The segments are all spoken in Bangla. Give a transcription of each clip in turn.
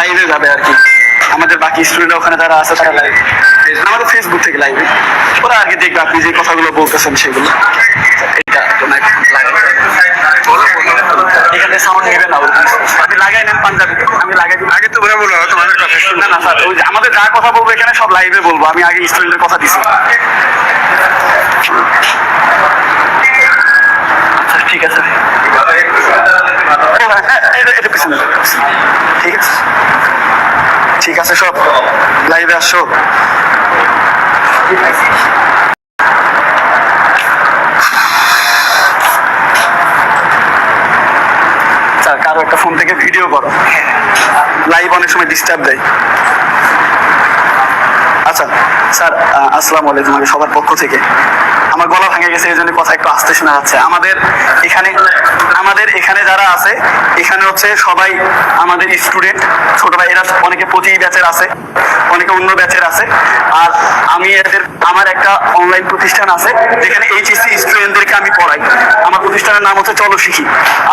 লাইভে যাবে আর কি আমাদের বাকি স্টুডেন্ট ওখানে যারা আছে তারা লাইভ আমাদের ফেসবুক থেকে লাইভে ওরা আর কি দেখবে আপনি যে কথাগুলো বলতেছেন সেগুলো। এটা এখানে সাউন্ড নেবে না ওরকম। আপনি লাগাই নেন পাঞ্জাবি। আমি লাগাই দিই আগে তো ওরা বলো তোমাদের কথা না না স্যার ওই আমাদের যা কথা বলব এখানে সব লাইভে বলব। আমি আগে স্টুডেন্টের কথা দিছি। আচ্ছা ঠিক আছে ঠিক আছে সব লাইভে আসো কারও একটা ফোন থেকে ভিডিও করো। লাইভ অনেক সময় ডিস্টার্ব দেয়। আচ্ছা স্যার আসসালামু আলাইকুম সবার পক্ষ থেকে। আমার গলা ভেঙে গেছে, এই জন্য কথা একটু আসতে শোনা যাচ্ছে। আমাদের এখানে আমাদের এখানে যারা আছে, এখানে হচ্ছে সবাই আমাদের স্টুডেন্ট ছোট ভাই, এরা অনেকে প্রতি ব্যাচের আছে। অনেকে অন্য ব্যাচের আছে। আর আমি এদের, আমার একটা অনলাইন প্রতিষ্ঠান আছে, যেখানে এইচএসসি স্টুডেন্টদেরকে আমি পড়াই। আমার প্রতিষ্ঠানের নাম হচ্ছে চলো শিখি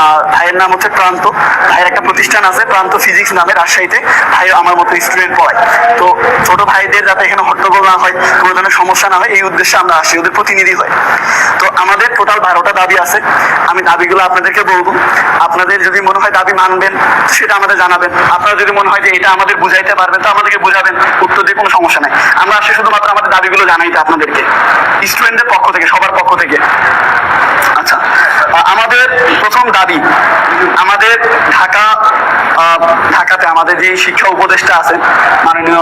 আর ভাইয়ের নাম হচ্ছে প্রান্ত। ভাইয়ের একটা প্রতিষ্ঠান আছে, প্রান্ত ফিজিক্স নামে রাজশাহীতে। ভাই আমার মতো স্টুডেন্ট পড়ায়। তো ছোট ভাইদের যাতে এখানে হট্টগোল না হয়, কোনো ধরনের সমস্যা না হয়, এই উদ্দেশ্যে আমরা আসি। ওদের প্রতিনিধি হয়। তো আমাদের টোটাল বারোটা দাবি আছে। আমি দাবিগুলো আপনাদেরকে বলব। আপনাদের যদি মনে হয় দাবি মানবেন, সেটা আমাদের জানাবেন। আপনারা যদি মনে হয় যে এটা আমাদের বুঝাইতে পারবেন, তো আমাদেরকে বোঝাবেন। উত্তর দিয়ে কোনো সমস্যা নাই। আমরা আসি শুধুমাত্র আমাদের দাবিগুলো জানাইতে আপনাদেরকে। স্টুডেন্টদের পক্ষ থেকে, সবার পক্ষ থেকে। আচ্ছা আমাদের প্রথম দাবি, আমাদের ঢাকা ঢাকাতে আমাদের যে শিক্ষা উপদেষ্টা আছেন মাননীয়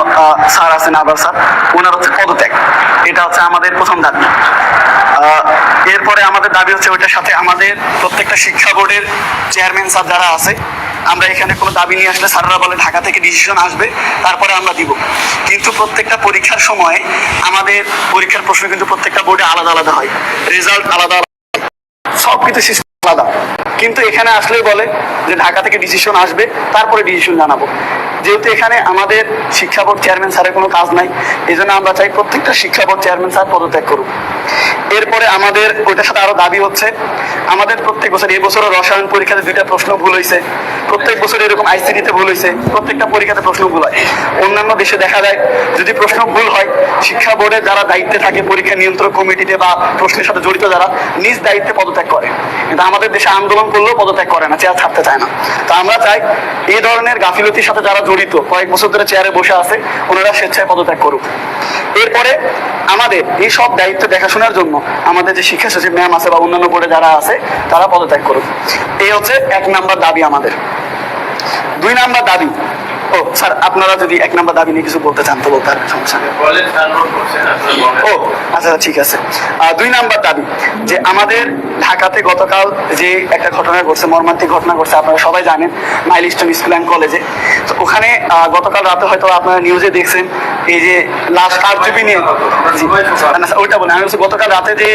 স্যার আছেন আবার স্যার, ওনার হচ্ছে পদত্যাগ। এটা হচ্ছে আমাদের প্রথম দাবি। এরপরে আমাদের দাবি হচ্ছে ওইটার সাথে আমাদের প্রত্যেকটা শিক্ষা বোর্ডের চেয়ারম্যান স্যার যারা আছে আমরা এখানে কোনো দাবি নিয়ে আসলে স্যাররা বলে ঢাকা থেকে ডিসিশন আসবে, তারপরে আমরা দিব। কিন্তু প্রত্যেকটা পরীক্ষার সময় আমাদের পরীক্ষার প্রশ্ন কিন্তু প্রত্যেকটা বোর্ডে আলাদা আলাদা হয়। রেজাল্ট আলাদা আলাদা সব কিছু আলাদা। কিন্তু এখানে আসলেই বলে যে ঢাকা থেকে ডিসিশন আসবে, তারপরে ডিসিশন জানাব। যেহেতু এখানে আমাদের শিক্ষা বোর্ড চেয়ারম্যান স্যারের কোনো কাজ নাই এই জন্য আমরা চাই প্রত্যেকটা শিক্ষা বোর্ড চেয়ারম্যান স্যার পদত্যাগ করুক। এরপরে আমাদের ওইটার সাথে আরও দাবি হচ্ছে, আমাদের প্রত্যেক বছর এই বছরও রসায়ন পরীক্ষাতে দুইটা প্রশ্ন ভুল হয়েছে প্রত্যেক বছর এরকম আইসিডিতে ভুল হয়েছে প্রত্যেকটা পরীক্ষাতে প্রশ্ন ভুল হয়। অন্যান্য দেশে দেখা যায়, যদি প্রশ্ন ভুল হয় শিক্ষা বোর্ডের যারা দায়িত্বে থাকে, পরীক্ষা নিয়ন্ত্রক কমিটিতে বা প্রশ্নের সাথে জড়িত যারা, নিজ দায়িত্বে পদত্যাগ করে। কিন্তু আমাদের দেশে আন্দোলন করলেও পদত্যাগ করে না চেয়ার ছাড়তে চায় না। তো আমরা চাই, এই ধরনের গাফিলতির সাথে যারা জড়িত, কয়েক বছর ধরে চেয়ারে বসে আছে, ওনারা স্বেচ্ছায় পদত্যাগ করুক। এরপরে আমাদের এই সব দায়িত্ব দেখাশোনার জন্য আমাদের যে শিক্ষা সচিব ম্যাম আছে বা অন্যান্য বোর্ডে যারা আছে, তারা পদত্যাগ করুক। এই হচ্ছে এক নাম্বার দাবি আমাদের। দুই নাম্বার দাবি ও স্যার আপনারা যদি এক নাম্বার দাবি নিয়ে কিছু বলতে চান তো বলতে পারেন সমস্যা ও আচ্ছা আচ্ছা, ঠিক আছে। দুই নাম্বার দাবি যে আমাদের ঢাকাতে গতকাল যে একটা ঘটনা ঘটছে মর্মান্তিক ঘটনা ঘটছে আপনারা সবাই জানেন মাইল মাইলস্টোন স্কুল অ্যান্ড কলেজে। তো ওখানে গতকাল রাতে হয়তো আপনারা নিউজে দেখছেন এই যে লাশ কারচুপি নিয়ে ওইটা বলে আমি বলছি গতকাল রাতে যে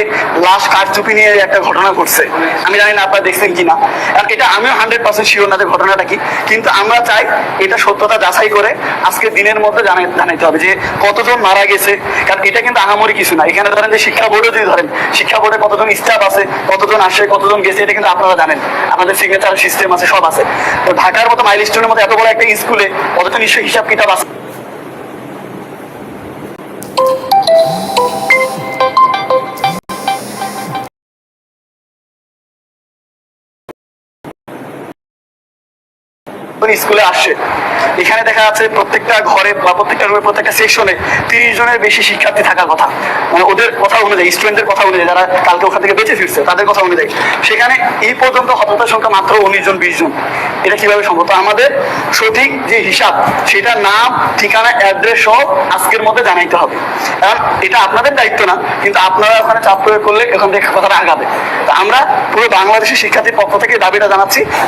লাশ কারচুপি নিয়ে একটা ঘটনা ঘটছে আমি জানি না আপনারা দেখছেন কিনা। কারণ এটা আমিও হান্ড্রেড পার্সেন্ট শিওর না যে ঘটনাটা কি কিন্তু আমরা চাই এটা সত্যতা যাচাই করে আজকে দিনের মধ্যে জানাই জানাইতে হবে যে কতজন মারা গেছে, কারণ এটা কিন্তু আহামরি কিছু না। এখানে ধরেন যে শিক্ষা বোর্ডে যদি ধরেন, শিক্ষা বোর্ডে কতজন স্টাফ আছে, কতজন আসে কতজন গেছে, এটা কিন্তু আপনারা জানেন। আমাদের সিগনেচার সিস্টেম আছে, সব আছে। তো ঢাকার মতো মাইল স্টোনের মতো এত বড় একটা স্কুলে কতজন নিশ্চয়ই হিসাব কিতাব আছে? স্কুলে আসছে এখানে দেখা যাচ্ছে প্রত্যেকটা ঘরে বা প্রত্যেকটা রুমে প্রত্যেকটা তিরিশ জনের বেশি শিক্ষার্থী থাকার কথা। মানে ওদের কথা অনুযায়ী স্টুডেন্টদের কথা অনুযায়ী, যারা কালকে ওখান থেকে বেঁচে ফিরছে, তাদের কথা অনুযায়ী। সেখানে এই পর্যন্ত হতাহতের সংখ্যা মাত্র উনিশ জন, বিশ জন। এটা কীভাবে সম্ভব? আমাদের সঠিক যে হিসাব সেটা নাম, ঠিকানা অ্যাড্রেস সহ আজকের মধ্যে জানাইতে হবে। এটা আপনাদের দায়িত্ব না, কিন্তু আপনারা ওখানে চাপ প্রয়োগ করলে ওখান থেকে কথাটা আগাবে। আমরা পুরো বাংলাদেশের শিক্ষার্থীর পক্ষ থেকে দাবিটা জানাচ্ছি।